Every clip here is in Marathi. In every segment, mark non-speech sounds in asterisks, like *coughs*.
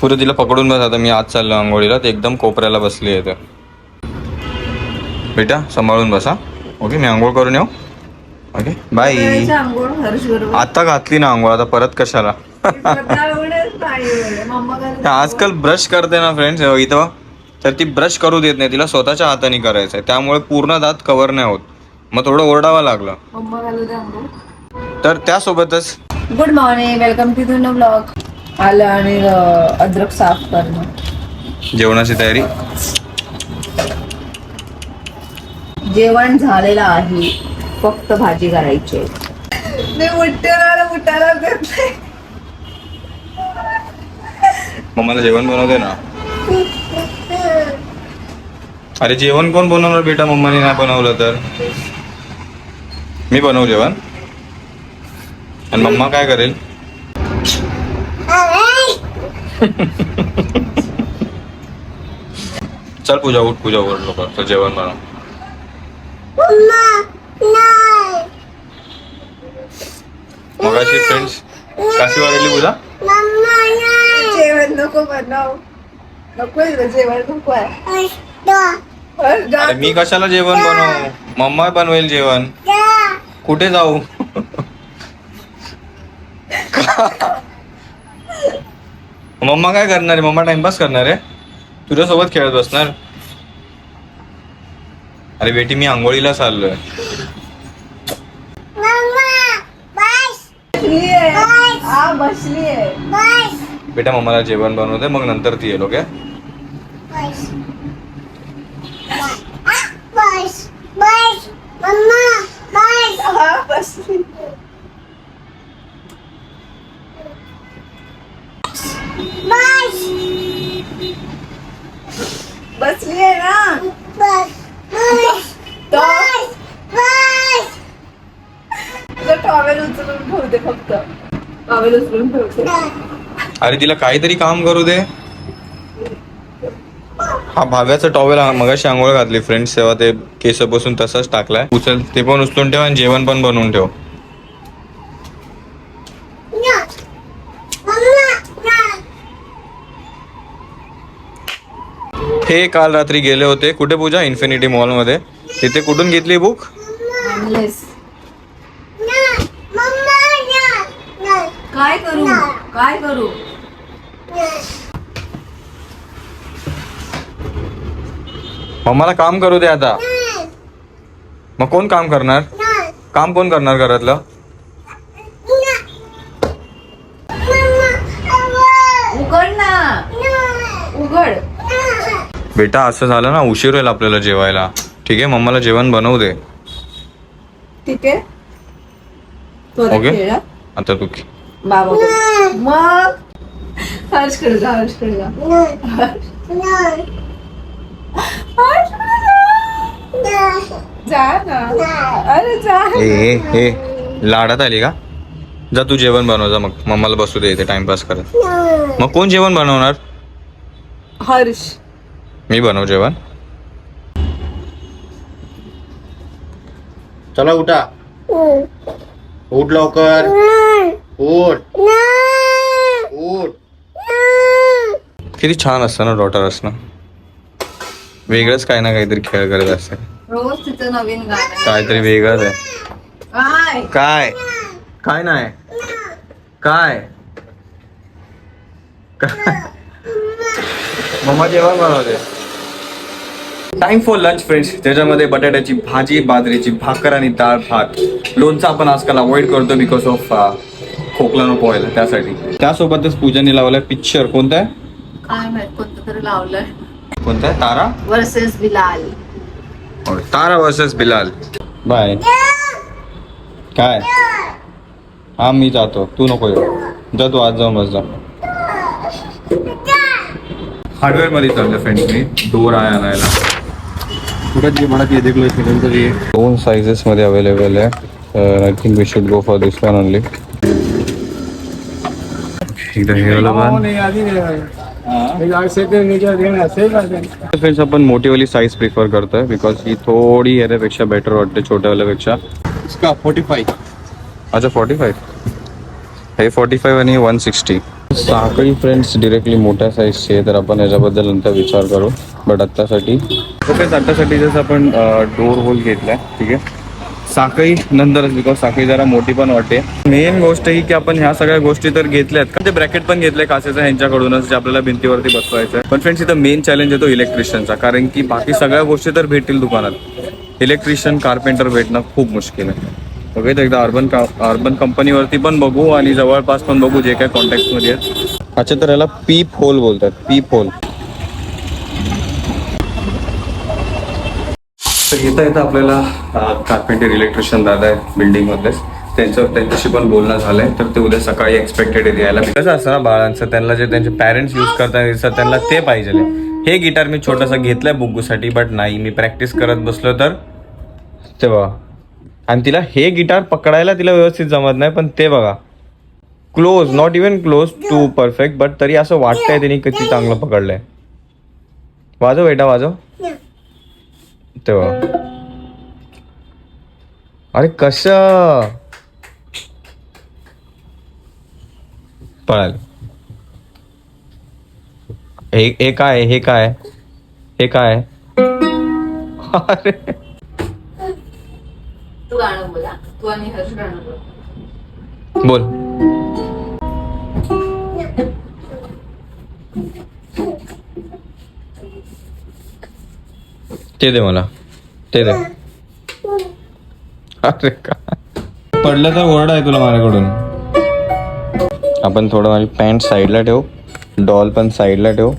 पुढे तिला पकडून बस आता मी आज चाललो आंघोळीला ते एकदम कोपऱ्याला बसली आहे तर बेटा सांभाळून बसा. ओके मी आंघोळ करून येऊ. ओके बाय आता घातली ना आंघोळ आता परत कशाला. *laughs* आजकाल ब्रश करते ना फ्रेंड्स इथं तर ती ब्रश करू देत नाही तिला स्वतःच्या हाताने करायचं आहे त्यामुळे पूर्ण दात कव्हर नाही होत. मग थोडं ओरडावं लागलं. तर त्यासोबतच good morning welcome to no blog आलं आणि अद्रक साफ करणं. जेवणाची तयारी? जेवण झालेलं आहे. फक्त भाजी करायची. मम्माला जेवण बनवते ना? अरे जेवण कोण बनवणार बेटा? मम्माने नाही बनवलं तर. मी बनवू जेवण? आणि मम्मा काय करेल? चल पूजा उठ पूजा उठ लोक जेवण बनव. मगाशी फ्रेंड्स काशी वाढली पूजा? जेवण नको बनव. नको जेवण नको आहे. अरे मी कशाला जेवण बनवू? मम्मा बनवेल जेवण. कुठे जाऊ? *laughs* मम्मा काय करणार आहे? मम्मा टाइमपास करणार आहे? तुझ्यासोबत खेळत बसणार. अरे बेटी मी आंघोळीला चाललोय. हा बेटा मम्माला जेवण बनवते मग नंतर ती येईल ओके? हा बसली बसली आहे ना तुझं टॉवेल उचलून ठेवते फक्त टॉवेल उचलून ठेवते अरे तिला काहीतरी काम करू दे. हा भाव्याचा टॉवेल मगाशी आंघोळ घातली फ्रेंड्स तेव्हा ते केस बसून तसाच टाकलाय. उचल ते पण उचलून ठेव आणि जेवण पण बनवून ठेव. हे काल रात्री गेले होते कुठे पूजा? इन्फिनिटी मॉलमध्ये. तिथे कुठून घेतली बुक काय करू? काय करू? मम्माला काम करू दे आता. मग कोण काम करणार? काम कोण करणार घरातलं? उघड ना. उघड. बेटा असं झालं ना उशीर होईल आपल्याला जेवायला. ठीक आहे मम्माला जेवण बनवू दे. ठीक आहे. तो ओके. खेळा. आता तू बाबा मग? हर्षकडे जा हर्षकडे जा. हर्षकडे जा. जा ना. अरे जा ए ए लाडात आली का? जा तू जेवण बनव जा मग. मम्माला बसू दे इथे टाइमपास करत. मग कोण जेवण बनवणार? हर्ष. मी बनव जेवण. चला उठा. उठ लवकर. उठ उठ किती छान असतं ना डॉटर असणं. वेगळंच काय ना काहीतरी खेळ करत असते. रोज तिचं नवीन गाणं. काहीतरी वेगळंच आहे. काय? काय? काय नाही. काय? मम्मा जेवण बनवते. टाइम फॉर लंच फ्रेंड्स त्याच्यामध्ये बटाट्याची भाजी बाजरीची भाकर आणि डाळ भात. लोणचं आपण आजकाल अवॉइड करतो बिकॉज ऑफ खोकला नको व्हायला त्यासाठी. त्यासोबतच पूजाने लावलाय पिक्चर कोणता आहे? काय माहीत कोणतं तरी लावलंय. कोणता आहे? तारा? वर्सेस बिलाल. होय, तारा वर्सेस बिलाल. बाय. काय? हा मी जातो. तू नको येऊ. जा तू आज जाऊन बस जा. हार्डवेअरमध्ये चाललं फ्रेंड्स मी. डोर आहे आणायला. सूरज जी बड़ा ये देख लो इसके अंदर ये दोन साइजेस मध्ये अवेलेबल आहे. I think we should go for this one only हे फ्रेंड्स आपण मोठीवाली साईज प्रिफर करतोय बिकॉज ही थोडी याच्यापेक्षा बेटर वाटते छोट्यावाल्यापेक्षा. इसका फोर्टी फाइव अच्छा फॉर्टी फाईव्ह हे फॉर्टी फाईव्ह आणि वन सिक्स्टी साखळी फ्रेंड्स डिरेक्टली मोठ्या साईजची आहे तर आपण याच्याबद्दल नंतर विचार करू. बट आत्तासाठी ओके आत्तासाठी जसं आपण डोर होल घेतलाय ठीक आहे? साखळी नंतरच बिकॉज साखळी जरा मोठी पण वाटते. मेन गोष्ट ही की आपण ह्या सगळ्या गोष्टी तर घेतल्यात. का ते ब्रॅकेट पण घेतले काचेचं ह्यांच्याकडूनच जे आपल्याला भिंतीवरती बसवायचं आहे पण फ्रेंड्स इथं मेन चॅलेंज येतो इलेक्ट्रिशियनचा कारण की बाकी सगळ्या गोष्टी तर भेटतील दुकानात. इलेक्ट्रिशियन कार्पेंटर भेटणं खूप मुश्किल आहे. ओके एकदा अर्बन का अर्बन कंपनीवरती पण बघू आणि जवळपास पण बघू जे काय कॉन्टॅक्टमध्ये आहेत. अच्छा तर याला पीप होल बोलतात. पीप होल तर येता येतं आपल्याला कार्पेंटर इलेक्ट्रिशियन दादा आहेत बिल्डिंगमधलेच त्यांचं त्यांच्याशी पण बोलणं झालंय. तर ते उद्या सकाळी एक्सपेक्टेड यायला. कसं असतं ना बाळांचं त्यांना जे त्यांचे पॅरेंट्स यूज करतात दिसतात त्यांना ते पाहिजे. हे गिटार मी छोटासा घेतलाय बुग्गूसाठी बट नाही मी प्रॅक्टिस करत बसलो तर. ते बघा. आणि तिला हे गिटार पकडायला तिला व्यवस्थित जमत नाही पण ते बघा. Close not even close to perfect but तरी असं वाटतंय त्यांनी किती चांगलं पकडलंय. वाजव बेटा वाजव. तेव्हा. अरे कस पळाल. हे हे काय हे काय? हे काय? अरे. तू गाणं बोला. तू आणि हर्ष गाणं बोल. ते दे मला. ते दे. अरे का? पडलं तर ओरडा आहे तुला माझ्याकडून. आपण थोडं माझी पॅन्ट साईडला ठेव. डॉल पण साईडला ठेव.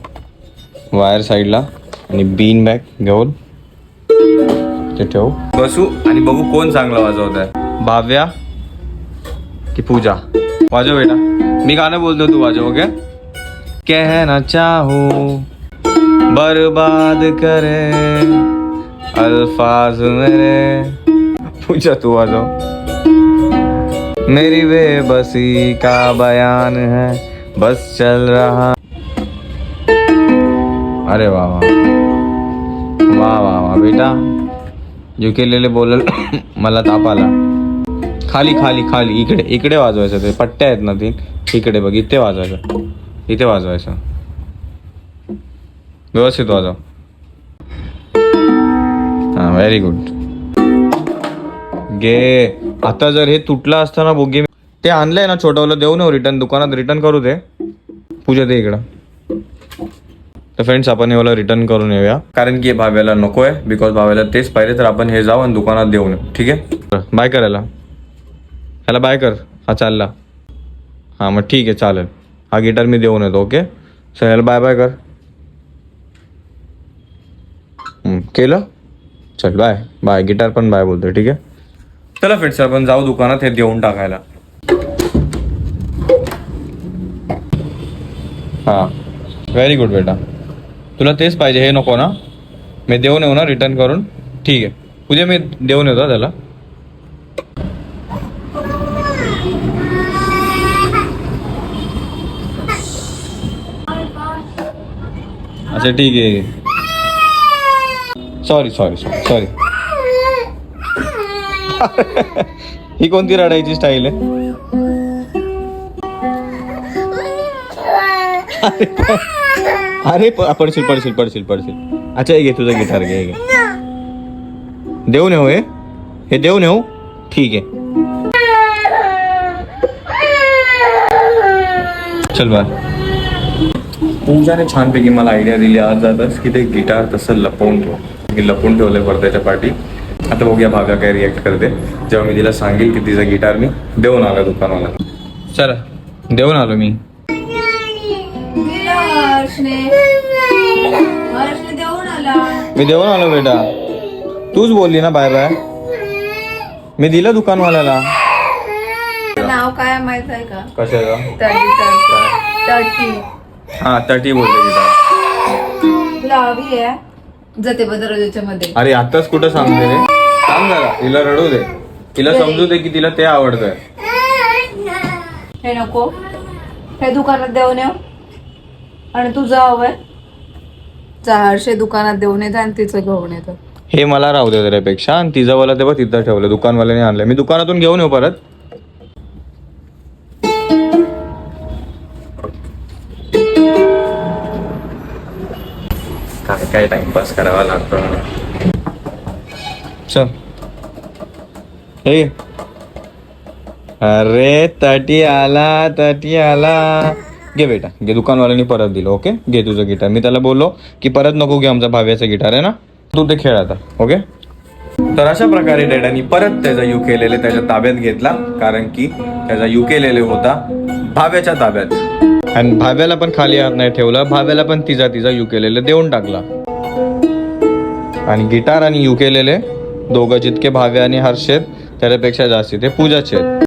वायर साईडला आणि बीन बॅग घेऊन ते ठेव. बसू आणि बघू कोण चांगलं वाजवत आहे भाव्या की पूजा? वाजव बेटा. मी गाणं बोलतो तू वाजव ओके कहना चाहूं. बर्बाद करे अल्फाज मेरे। पूछा तू वाजव मेरी बेबसी का बयान है बस चल रहा। अरे वाह वाह। वाह वाह वाह बेटा। जो केलेले बोलल *coughs* मला ताप आला। खाली खाली खाली इकडे इकडे वाजवायचं ते. पट्ट्या आहेत ना तीन. इकडे बघ इथे वाजवायचं. इथे वाजवायचं. व्यवस्थित वाजव. हां व्हेरी गुड गे आता जर हे तुटलं असतं ना ते आणलंय ना छोटवलं देऊ ना रिटर्न दुकानात रिटर्न करू दे. पूजा दे इकडं. तर फ्रेंड्स आपण हे रिटर्न करून येऊया. कारण की भाव्याला नको आहे बिकॉज भाव्याला तेच पाहिजे तर आपण हे जाऊ आणि दुकानात देऊन येऊ ठीक आहे? बाय करायला. ह्याला बाय कर. हा चालला. हां मग ठीक आहे चालेल. हा गिटार मी देऊन येतो ओके सर ह्याला बाय बाय कर. केलं? चल बाय बाय गिटार पण बाय बोलतोय ठीक आहे? चला फ्रेंड्स आपण जाऊ दुकानात हे देऊन टाकायला. हां. व्हेरी गुड बेटा. तुला तेच पाहिजे हे नको ना. मी देऊन येऊ ना रिटर्न करून. ठीक आहे. उद्या मी देऊन येतो त्याला. अच्छा ठीक आहे. सॉरी सॉरी सॉरी सॉरी ही कोणती रडायची स्टाईल आहे? अरे प- पडशील पडशील पडशील पडशील. अच्छा हे घे तुझं गिटार घे घे. देऊन येऊ हे? हे देऊन येऊ? ठीक आहे. चल बाय. पूजाने छानपैकी मला आयडिया दिली. आज जातच की ते गिटार तसं लपवून ठेव. की लपवून ठेवलंय पडद्याच्या पाठी. आता बघूया भाव्या काय रिॲक्ट करते. जेव्हा मी तिला सांगेल की तिचा गिटार मी देऊन आलो दुकानाला. चला देऊन आलो मी. मी देऊन आलो बेटा. तूच बोलली ना बाय बाय. मी दिलं दुकानवाल्याला. नाव काय माहीत आहे का? तर्टी हा तटी बोलते तिला. तुला हवी आहे जाते बदरच्या मध्ये. अरे आताच कुठं सांगते रे? सांग जरा तिला रडू दे. तिला समजू दे की तिला ते आवडतंय. हे नको. हे दुकानात देऊन येऊ आणि तुझं हवंय जा हर्षे दुकानात देऊन येतं आणि तिचं घेऊन येतं हे मला राहू दे त्यापेक्षा आणि तिचं वाला तेव्हा तिथं ठेवलं. दुकानवाल्याने आणलं मी दुकानातून घेऊन येऊ परत. काय टाइमपास करावा लागतो. चल. अरे तटी आला तटी आला. घे बेटा घे दुकानवाल्यानी परत दिलं ओके? घे तुझं गिटार. मी त्याला बोललो की परत नको घे आमचा भाव्याचं गिटार आहे ना? तू ते खेळ आता ओके? तर अशा प्रकारे डॅडानी परत त्याचा यू केलेले त्याच्या ताब्यात घेतला कारण की त्याचा यू केलेले होता भाव्याच्या ताब्यात. आणि भाव्याला पण खाली हात नाही ठेवला भाव्याला पण तिचा तिचा युकेलेले देऊन टाकला. आणि गिटार आणि युकेलेले दोघं जितके भाव्या आणि हर्षेत त्याच्यापेक्षा जास्ती. ते पूजाचे आहेत.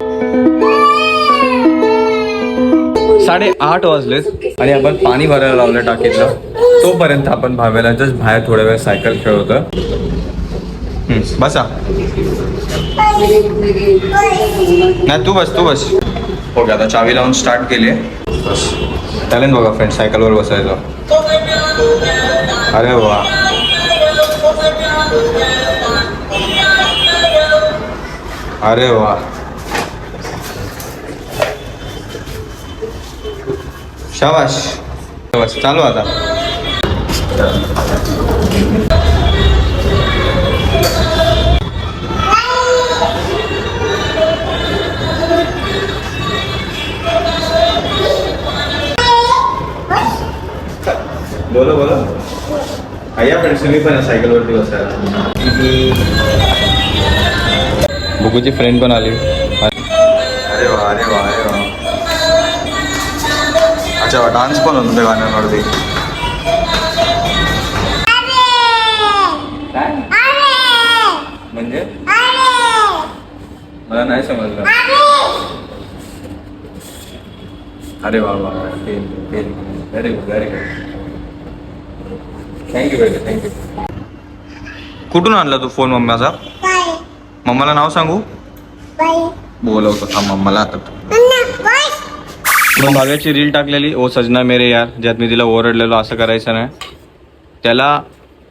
साडे आठ वाजलेत आणि आपण पाणी भरायला लावलं टाकीतलं. तोपर्यंत आपण भाव्याला जस्ट बाहेर थोड्या वेळ सायकल खेळवतं. बसा. नाही तू बस तू बस. ओके आता चावी लावून स्टार्ट केली बस. टॅलेंट बघा फ्रेंड सायकलवर बसायचं. अरे वा. अरे वा. शाबाश. शाबाश. चालू आता. बोलो बोलो. आया फ्रेंड्स तुम्ही पण सायकलवरती बसायला. बुकूची फ्रेंड पण आली. अरे वा अरे वा अरे वा. अच्छा डान्स पण होतो त्या गाण्यांवरती. म्हणजे? मला नाही समजलं. अरे! वा वा very good very good thank you thank you कुठून आणला तू फोन मम्माचा? मम्माला नाव सांगू? बोलवतो थांब मम्माला आता मग भाव्याची रील टाकलेली ओ सजना मेरे यार ज्यात मी तिला ओरडलेलो असं करायचं नाही. त्याला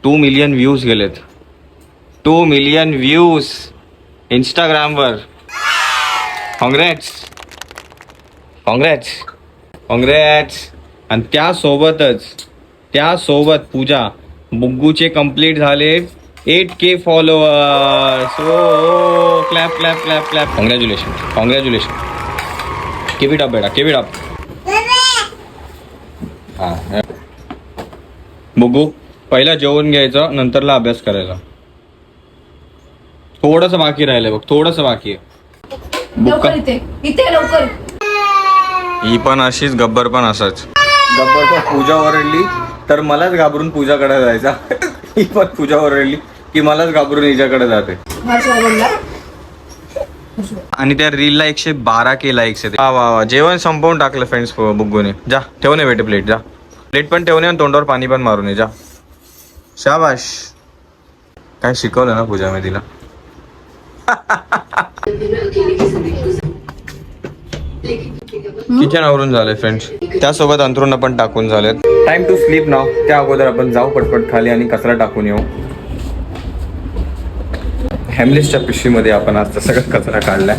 टू मिलियन व्ह्यूज गेलेत. टू मिलियन व्ह्यूज इंस्टाग्रामवर काँग्रॅट्स काँग्रॅट्स काँग्रॅट्स आणि त्यासोबतच त्यासोबत पूजा बुग्गूचे कंप्लीट झाले एट के फॉलोअर्स ओ clap clap clap clap congratulation congratulation केवी डाप बेटा केवी डाप हां बुग्गू पहिला जेवण घ्यायचं नंतरला अभ्यास करायचा. थोडंसं बाकी राहिलंय बघ. थोडंसं बाकी आहे. लवकर इथे. इथे लवकर. ही पण अशीच गब्बर पण असाच. गब्बर पण पूजा ओरडली तर मलाच घाबरून पूजाकडे जायचा. *laughs* ही पण पूजा ओरडली की मलाच घाबरून हिच्याकडे जाते. आणि त्या रीलला एकशे बारा के लाईक्स आहेत. वा वा वा. जेवण संपवून टाकलं फ्रेंड्स बुग्गूने. जा ठेवणे बेटे प्लेट जा. प्लेट पण ठेवणे आणि तोंडावर पाणी पण मारून ये जा. शाबाश. काय शिकवलं ना पूजा मी तिला? किचन आवरून झालंय फ्रेंड्स त्यासोबत अंथरुण पण टाकून झालेत. टाइम टू स्लीप नाव त्या अगोदर आपण जाऊ पटपट खाली आणि कचरा टाकून येऊ. हॅमलेसच्या पिशवीमध्ये आपण आज सगळं कचरा काढलाय.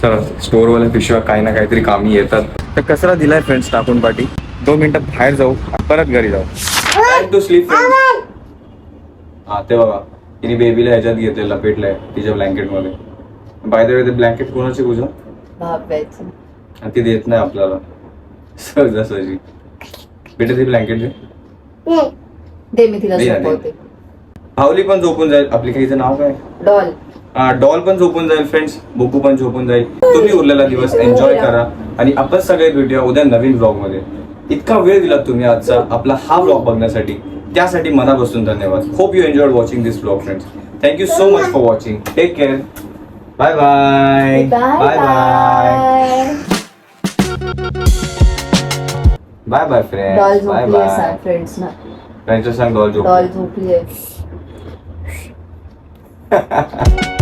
चला स्टोअरवाल्या पिशव्या काही ना काहीतरी कामी येतात. तर कचरा दिलाय फ्रेंड्स टाकून पाठी. दोन मिनिटात बाहेर जाऊ परत घरी जाऊ. टू स्लीप हा ते बघा. तिने बेबीला ह्याच्यात घेतलेला पेटलाय तिच्या ब्लँकेटमध्ये बाय द वे ते ब्लँकेट कोणाची पूजा? आणि ती देत नाही आपल्याला. सहजासहजी. बेटा ती ब्लँकेट दे. मी तिला भावली पण झोपून जाईल. आपली काहीचं नाव काय? डॉल. हा डॉल पण झोपून जाईल फ्रेंड्स बुकू पण झोपून जाईल. तुम्ही उरलेला दिवस एन्जॉय करा. आणि आपण सगळे भेटूया उद्या नवीन ब्लॉगमध्ये इतका वेळ दिला तुम्ही आजचा आपला हा ब्लॉग बघण्यासाठी. त्यासाठी मनापासून धन्यवाद. Hope you enjoy watching this blog friends thank you so much for watching take care bye bye bye bye bye bye friend doll bye झोपली आहे बाय फ्रेंड्स ना. फ्रेंडचं सांग डॉल झोप डॉल झोपली आहे. Ha ha ha.